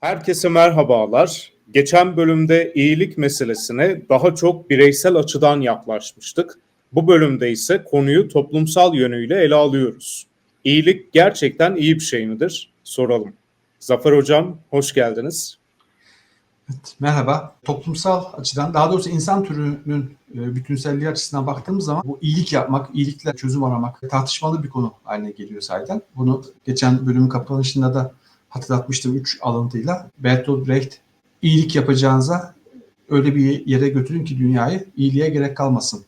Herkese merhabalar. Geçen bölümde iyilik meselesine daha çok bireysel açıdan yaklaşmıştık. Bu bölümde ise konuyu toplumsal yönüyle ele alıyoruz. İyilik gerçekten iyi bir şey midir? Soralım. Zafer Hocam, hoş geldiniz. Evet, merhaba. Toplumsal açıdan, daha doğrusu insan türünün e, bütünselliği açısından baktığımız zaman bu iyilik yapmak, iyilikle çözüm aramak tartışmalı bir konu haline geliyor sahiden. Bunu geçen bölümün kapanışında da hatırlatmıştım üç alıntıyla. Bertolt Brecht, iyilik yapacağınıza öyle bir yere götürün ki dünyayı iyiliğe gerek kalmasın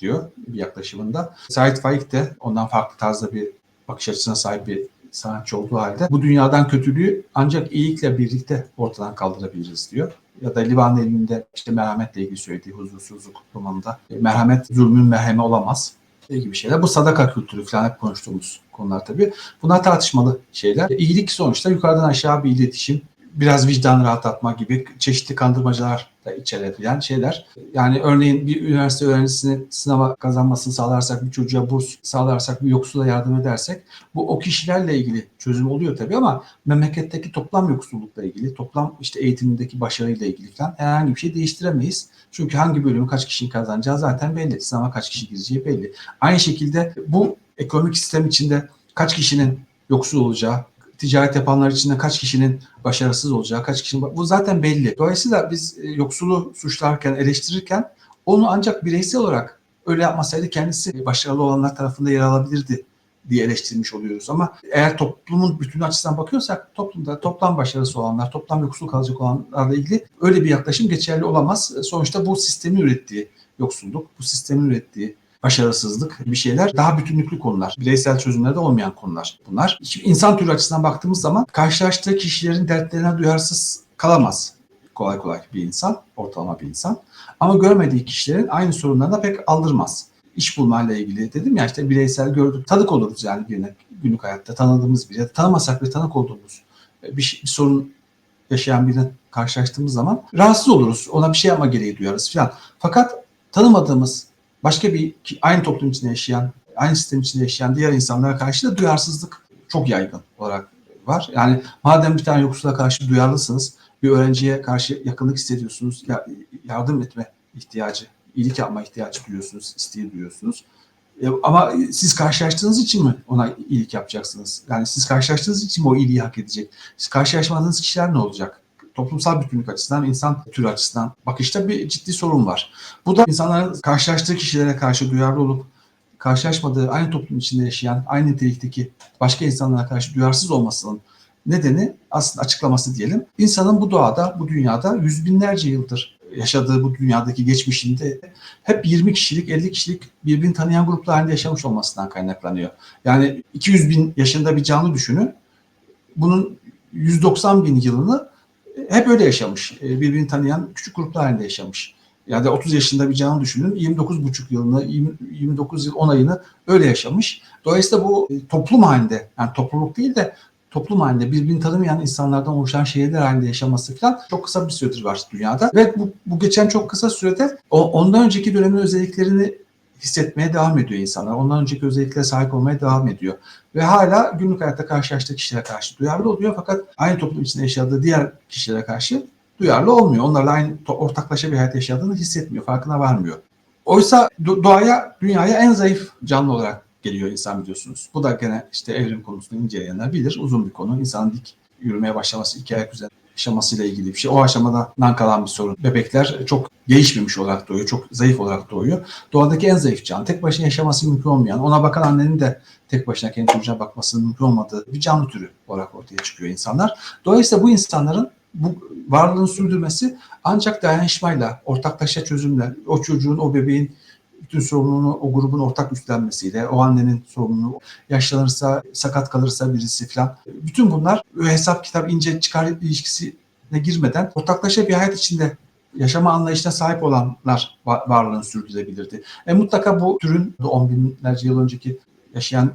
diyor bir yaklaşımında. Said Faik de ondan farklı tarzda bir bakış açısına sahip bir sanatçı olduğu halde bu dünyadan kötülüğü ancak iyilikle birlikte ortadan kaldırabiliriz diyor. Ya da Livan elinde işte merhametle ilgili söylediği huzursuzluk romanında merhamet zulmün merhemi olamaz gibi şeyler. Bu sadaka kültürü falan hep konuştuğumuz konular tabii. Bunlar tartışmalı şeyler. İyilik sonuçta yukarıdan aşağı bir iletişim, biraz vicdan rahatlatma gibi çeşitli kandırmacalar da içerebilen şeyler. Yani örneğin bir üniversite öğrencisini sınava kazanmasını sağlarsak, bir çocuğa burs sağlarsak, bir yoksula yardım edersek bu o kişilerle ilgili çözüm oluyor tabii ama memleketteki toplam yoksullukla ilgili, toplam işte eğitimindeki başarıyla ilgili falan herhangi bir şey değiştiremeyiz. Çünkü hangi bölümü kaç kişinin kazanacağı zaten belli. Sınava kaç kişi gireceği belli. Aynı şekilde bu ekonomik sistem içinde kaç kişinin yoksul olacağı, ticaret yapanlar içinde kaç kişinin başarısız olacağı, kaç kişinin bu zaten belli. Dolayısıyla biz e, yoksulu suçlarken, eleştirirken onu ancak bireysel olarak öyle yapmasaydı kendisi başarılı olanlar tarafında yer alabilirdi diye eleştirmiş oluyoruz. Ama eğer toplumun bütünü açısından bakıyorsak toplumda toplam başarısı olanlar, toplam yoksul kalacak olanlarla ilgili öyle bir yaklaşım geçerli olamaz. Sonuçta bu sistemin ürettiği yoksulluk, bu sistemin ürettiği başarısızlık bir şeyler daha bütünlüklü konular. Bireysel çözümlerde olmayan konular bunlar. Şimdi insan türü açısından baktığımız zaman karşılaştığı kişilerin dertlerine duyarsız kalamaz kolay kolay bir insan, ortalama bir insan. Ama görmediği kişilerin aynı sorunlarına pek aldırmaz. İş bulmayla ilgili dedim ya işte bireysel gördük, tanık oluruz yani birine günlük hayatta tanıdığımız biri, tanımasak ve tanık olduğumuz bir, bir sorun yaşayan birine karşılaştığımız zaman rahatsız oluruz. Ona bir şey yapma gereği duyarız falan. Fakat tanımadığımız başka bir aynı toplum içinde yaşayan, aynı sistem içinde yaşayan diğer insanlara karşı da duyarsızlık çok yaygın olarak var. Yani madem bir tane yoksula karşı duyarlısınız, bir öğrenciye karşı yakınlık hissediyorsunuz, yardım etme ihtiyacı, iyilik yapma ihtiyacı duyuyorsunuz, isteği duyuyorsunuz. E, ama siz karşılaştığınız için mi ona iyilik yapacaksınız? Yani siz karşılaştığınız için mi o iyiliği hak edecek? Siz karşılaşmadığınız kişiler ne olacak? Toplumsal bütünlük açısından, insan türü açısından bakışta bir ciddi sorun var. Bu da insanların karşılaştığı kişilere karşı duyarlı olup karşılaşmadığı aynı toplum içinde yaşayan, aynı nitelikteki başka insanlara karşı duyarsız olmasının nedeni aslında açıklaması diyelim. İnsanın bu doğada, bu dünyada yüz binlerce yıldır yaşadığı bu dünyadaki geçmişinde hep 20 kişilik, 50 kişilik birbirini tanıyan gruplar halinde yaşamış olmasından kaynaklanıyor. Yani 200 bin yaşında bir canlı düşünün. Bunun 190 bin yılını hep öyle yaşamış. E, birbirini tanıyan küçük gruplar halinde yaşamış. Yani 30 yaşında bir canlı düşünün 29,5 yılını, 29 yıl 10 ayını öyle yaşamış. Dolayısıyla bu e, toplum halinde, yani topluluk değil de toplum halinde birbirini tanımayan insanlardan oluşan şehirler halinde yaşaması falan çok kısa bir süredir var dünyada. Ve bu, bu geçen çok kısa sürede ondan önceki dönemin özelliklerini hissetmeye devam ediyor insanlar. Ondan önceki özelliklere sahip olmaya devam ediyor. Ve hala günlük hayatta karşılaştığı kişilere karşı duyarlı oluyor fakat aynı toplum içinde yaşadığı diğer kişilere karşı duyarlı olmuyor. Onlarla aynı ortaklaşa bir hayat yaşadığını hissetmiyor, farkına varmıyor. Oysa doğaya, dünyaya en zayıf canlı olarak geliyor insan biliyorsunuz. Bu da gene işte evrim konusunu inceleyenler bilir. Uzun bir konu. İnsanın dik yürümeye başlaması, iki ayak üzerinde aşamasıyla ilgili bir şey. O aşamadan kalan bir sorun. Bebekler çok gelişmemiş olarak doğuyor, çok zayıf olarak doğuyor. Doğadaki en zayıf canlı, tek başına yaşaması mümkün olmayan, ona bakan annenin de tek başına kendi çocuğuna bakmasının mümkün olmadığı bir canlı türü olarak ortaya çıkıyor insanlar. Dolayısıyla bu insanların bu varlığını sürdürmesi ancak dayanışmayla, ortaklaşa çözümler, o çocuğun, o bebeğin bütün sorumluluğunu o grubun ortak üstlenmesiyle, o annenin sorumluluğu, yaşlanırsa, sakat kalırsa birisi falan. Bütün bunlar hesap kitap ince çıkar ilişkisine girmeden ortaklaşa bir hayat içinde yaşama anlayışına sahip olanlar varlığını sürdürebilirdi. E mutlaka bu türün on binlerce yıl önceki yaşayan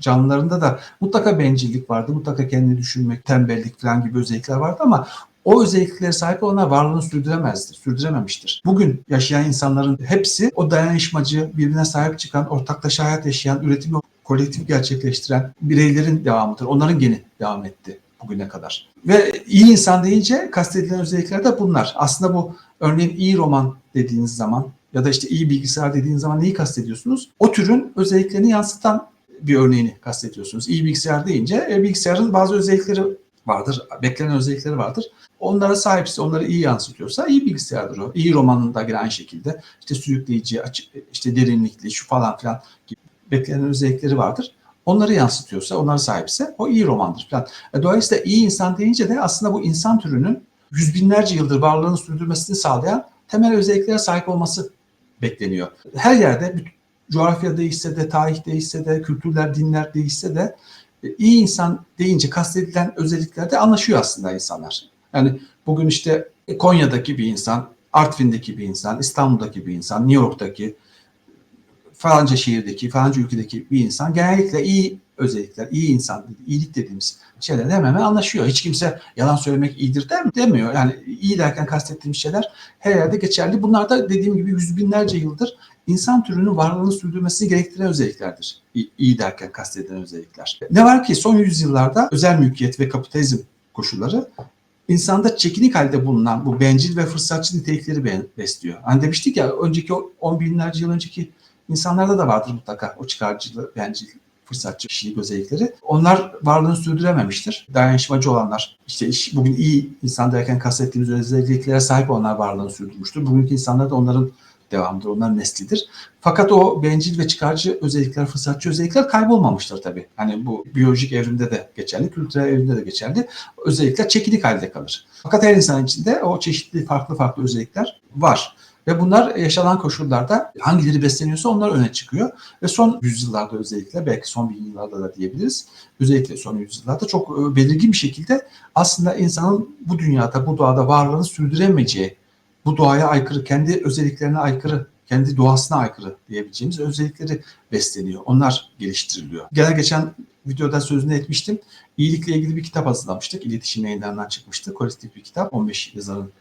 canlılarında da mutlaka bencillik vardı. Mutlaka kendini düşünmek, tembellik falan gibi özellikler vardı ama o özelliklere sahip olanlar varlığını sürdüremezdir, sürdürememiştir. Bugün yaşayan insanların hepsi o dayanışmacı, birbirine sahip çıkan, ortaklaşa hayat yaşayan, üretimi kolektif gerçekleştiren bireylerin devamıdır. Onların geni devam etti bugüne kadar. Ve iyi insan deyince kastedilen özellikler de bunlar. Aslında bu örneğin iyi roman dediğiniz zaman ya da işte iyi bilgisayar dediğiniz zaman neyi kastediyorsunuz? O türün özelliklerini yansıtan bir örneğini kastediyorsunuz. İyi bilgisayar deyince e, bilgisayarın bazı özellikleri vardır, beklenen özellikleri vardır. Onlara sahipse, onları iyi yansıtıyorsa iyi bilgisayardır o. İyi romanın da yine aynı şekilde işte sürükleyici, açık, işte derinlikli, şu falan filan gibi beklenen özellikleri vardır. Onları yansıtıyorsa, onlara sahipse o iyi romandır falan. E, Dolayısıyla iyi insan deyince de aslında bu insan türünün yüz binlerce yıldır varlığını sürdürmesini sağlayan temel özelliklere sahip olması bekleniyor. Her yerde, coğrafya değişse de, tarih değişse de, kültürler, dinler değişse de e, iyi insan deyince kastedilen özelliklerde anlaşıyor aslında insanlar. Yani bugün işte Konya'daki bir insan, Artvin'deki bir insan, İstanbul'daki bir insan, New York'taki, falanca şehirdeki, falanca ülkedeki bir insan genellikle iyi özellikler, iyi insan, iyilik dediğimiz şeyler hemen anlaşıyor. Hiç kimse yalan söylemek iyidir der mi? Demiyor. Yani iyi derken kastettiğimiz şeyler her yerde geçerli. Bunlar da dediğim gibi yüz binlerce yıldır insan türünün varlığını sürdürmesini gerektiren özelliklerdir. İyi, iyi derken kastedilen özellikler. Ne var ki son yüzyıllarda özel mülkiyet ve kapitalizm koşulları insanda çekinik halde bulunan bu bencil ve fırsatçı nitelikleri be- besliyor. Hani demiştik ya önceki on binlerce yıl önceki insanlarda da vardır mutlaka o çıkarcı, bencil, fırsatçı kişilik özellikleri. Onlar varlığını sürdürememiştir. Dayanışmacı olanlar, işte iş, bugün iyi insan derken kastettiğimiz özelliklere sahip olanlar varlığını sürdürmüştür. Bugünkü insanlar da onların devamıdır, onların neslidir. Fakat o bencil ve çıkarcı özellikler, fırsatçı özellikler kaybolmamıştır tabii. Hani bu biyolojik evrimde de geçerli, kültürel evrimde de geçerli. Özellikler çekinik halde kalır. Fakat her insan içinde o çeşitli farklı farklı özellikler var. Ve bunlar yaşanan koşullarda hangileri besleniyorsa onlar öne çıkıyor. Ve son yüzyıllarda özellikle belki son bin yıllarda da diyebiliriz. Özellikle son yüzyıllarda çok e, belirgin bir şekilde aslında insanın bu dünyada, bu doğada varlığını sürdüremeyeceği, bu doğaya aykırı, kendi özelliklerine aykırı, kendi doğasına aykırı diyebileceğimiz özellikleri besleniyor. Onlar geliştiriliyor. Gene geçen videoda sözünü etmiştim. İyilikle ilgili bir kitap hazırlamıştık. İletişim yayınlarından çıkmıştı. Kolektif bir kitap. 15 yazarın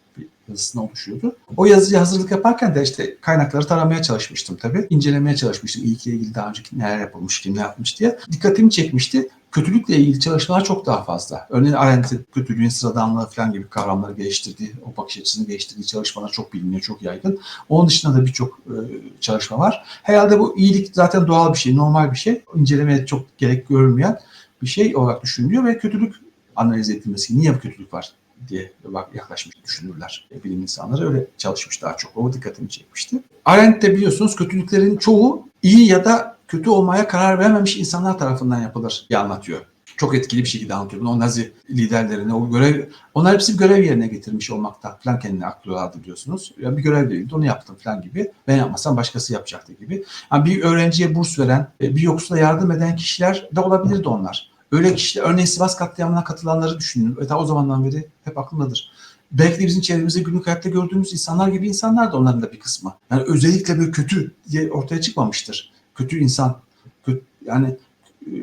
yazısına oluşuyordu. O yazıya hazırlık yaparken de işte kaynakları taramaya çalışmıştım tabii. İncelemeye çalışmıştım. İyilikle ilgili daha önce neler yapılmış, kim ne yapmış diye. Dikkatimi çekmişti. Kötülükle ilgili çalışmalar çok daha fazla. Örneğin Arendt'in kötülüğün sıradanlığı falan gibi kavramları geliştirdiği, o bakış açısını geliştirdiği çalışmalar çok biliniyor, çok yaygın. Onun dışında da birçok e, çalışma var. Herhalde bu iyilik zaten doğal bir şey, normal bir şey. İncelemeye çok gerek görülmeyen bir şey olarak düşünülüyor ve kötülük analiz edilmesi, niye bu kötülük var diye yaklaşmış düşünürler. E, Bilim insanları öyle çalışmış daha çok. O dikkatimi çekmişti. Arendt de biliyorsunuz kötülüklerin çoğu iyi ya da kötü olmaya karar vermemiş insanlar tarafından yapılır diye anlatıyor. Çok etkili bir şekilde anlatıyor. Bunu o Nazi liderlerini, o görev, onlar hepsi görev yerine getirmiş olmakta falan kendini aklıyorlardı biliyorsunuz. Ya bir görev değildi, onu yaptım falan gibi. Ben yapmasam başkası yapacaktı gibi. Yani bir öğrenciye burs veren, e, bir yoksula yardım eden kişiler de olabilirdi onlar. Öyle kişiler, örneğin Sivas katliamına katılanları düşünün. Ta o zamandan beri hep aklımdadır. Belki de bizim çevremizde günlük hayatta gördüğümüz insanlar gibi insanlar da onların da bir kısmı. Yani özellikle böyle kötü diye ortaya çıkmamıştır. Kötü insan, kötü, yani e,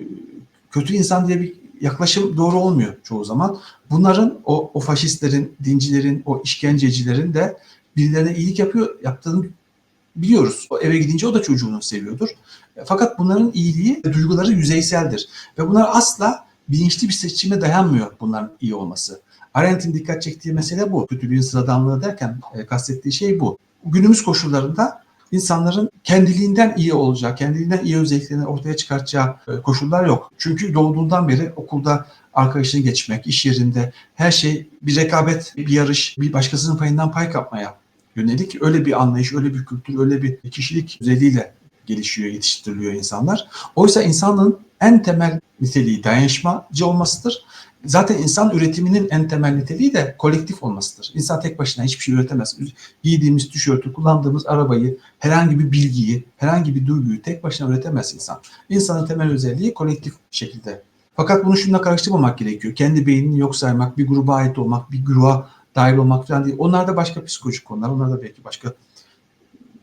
kötü insan diye bir yaklaşım doğru olmuyor çoğu zaman. Bunların o, o faşistlerin, dincilerin, o işkencecilerin de birilerine iyilik yapıyor yaptığını biliyoruz. O eve gidince o da çocuğunu seviyordur. E, Fakat bunların iyiliği, duyguları yüzeyseldir. Ve bunlar asla bilinçli bir seçime dayanmıyor bunların iyi olması. Arendt'in dikkat çektiği mesele bu. Kötülüğün sıradanlığı derken e, kastettiği şey bu. Günümüz koşullarında insanların kendiliğinden iyi olacağı, kendiliğinden iyi özelliklerini ortaya çıkartacağı e, koşullar yok. Çünkü doğduğundan beri okulda arkadaşını geçmek, iş yerinde her şey bir rekabet, bir yarış, bir başkasının payından pay kapmaya yönelik öyle bir anlayış, öyle bir kültür, öyle bir kişilik özelliğiyle gelişiyor, yetiştiriliyor insanlar. Oysa insanlığın en temel niteliği dayanışmacı olmasıdır. Zaten insan üretiminin en temel niteliği de kolektif olmasıdır. İnsan tek başına hiçbir şey üretemez. Giydiğimiz tişörtü, kullandığımız arabayı, herhangi bir bilgiyi, herhangi bir duyguyu tek başına üretemez insan. İnsanın temel özelliği kolektif şekilde. Fakat bunu şununla karıştırmamak gerekiyor. Kendi beynini yok saymak, bir gruba ait olmak, bir gruba dahil olmak falan değil. Onlar da başka psikolojik konular. Onlar da belki başka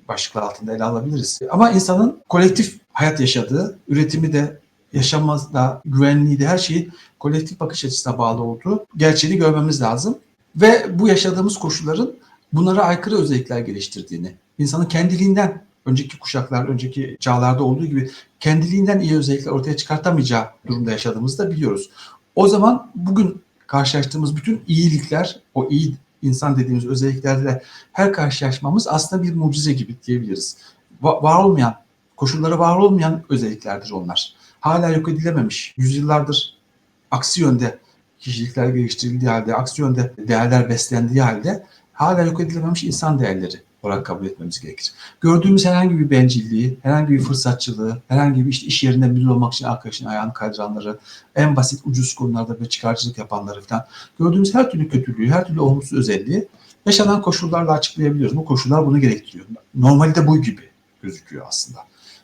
başlıklar altında ele alabiliriz. Ama insanın kolektif hayat yaşadığı, üretimi de yaşamaz da, güvenliği de her şeyi kolektif bakış açısına bağlı olduğu gerçeğini görmemiz lazım. Ve bu yaşadığımız koşulların bunlara aykırı özellikler geliştirdiğini, insanın kendiliğinden önceki kuşaklar, önceki çağlarda olduğu gibi kendiliğinden iyi özellikler ortaya çıkartamayacağı durumda yaşadığımızı da biliyoruz. O zaman bugün karşılaştığımız bütün iyilikler, o iyi insan dediğimiz özelliklerle her karşılaşmamız aslında bir mucize gibi diyebiliriz. Va- var olmayan, koşulları var olmayan özelliklerdir onlar. Hala yok edilememiş, yüzyıllardır aksi yönde kişilikler geliştirildiği halde, aksi yönde değerler beslendiği halde hala yok edilememiş insan değerleri olarak kabul etmemiz gerekir. Gördüğümüz herhangi bir bencilliği, herhangi bir fırsatçılığı, herhangi bir işte iş yerinde müdür olmak için arkadaşın ayağını kaydıranları, en basit ucuz konularda bir çıkarcılık yapanları falan gördüğümüz her türlü kötülüğü, her türlü olumsuz özelliği yaşanan koşullarla açıklayabiliyoruz. Bu koşullar bunu gerektiriyor. Normalde bu gibi gözüküyor aslında.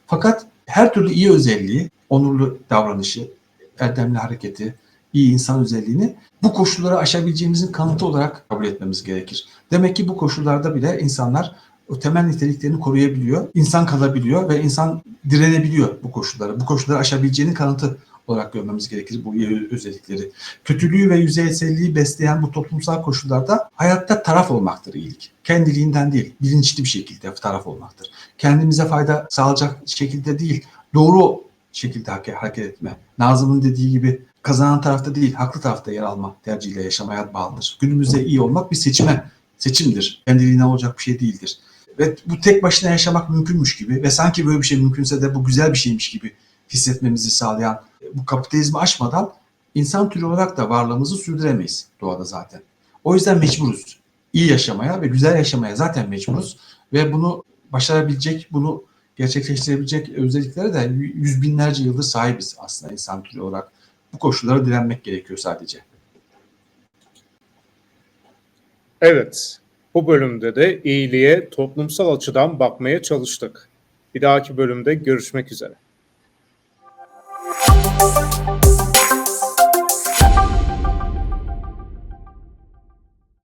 Fakat her türlü iyi özelliği, onurlu davranışı, erdemli hareketi, iyi insan özelliğini bu koşulları aşabileceğimizin kanıtı olarak kabul etmemiz gerekir. Demek ki bu koşullarda bile insanlar o temel niteliklerini koruyabiliyor, insan kalabiliyor ve insan direnebiliyor bu koşullara. Bu koşulları aşabileceğinin kanıtı olarak görmemiz gerekir bu özellikleri. Kötülüğü ve yüzeyselliği besleyen bu toplumsal koşullarda hayatta taraf olmaktır iyilik. Kendiliğinden değil, bilinçli bir şekilde taraf olmaktır. Kendimize fayda sağlayacak şekilde değil, doğru şekilde hareket etme. Nazım'ın dediği gibi kazanan tarafta değil, haklı tarafta yer alma tercihiyle yaşamaya bağlıdır. Günümüzde iyi olmak bir seçime, seçimdir. Kendiliğinden olacak bir şey değildir. Ve bu tek başına yaşamak mümkünmüş gibi ve sanki böyle bir şey mümkünse de bu güzel bir şeymiş gibi hissetmemizi sağlayan bu kapitalizmi aşmadan insan türü olarak da varlığımızı sürdüremeyiz doğada zaten. O yüzden mecburuz. İyi yaşamaya ve güzel yaşamaya zaten mecburuz. Ve bunu başarabilecek, bunu gerçekleştirebilecek özelliklere de yüz binlerce yıldır sahibiz aslında insan türü olarak. Bu koşullara direnmek gerekiyor sadece. Evet, bu bölümde de iyiliğe toplumsal açıdan bakmaya çalıştık. Bir dahaki bölümde görüşmek üzere.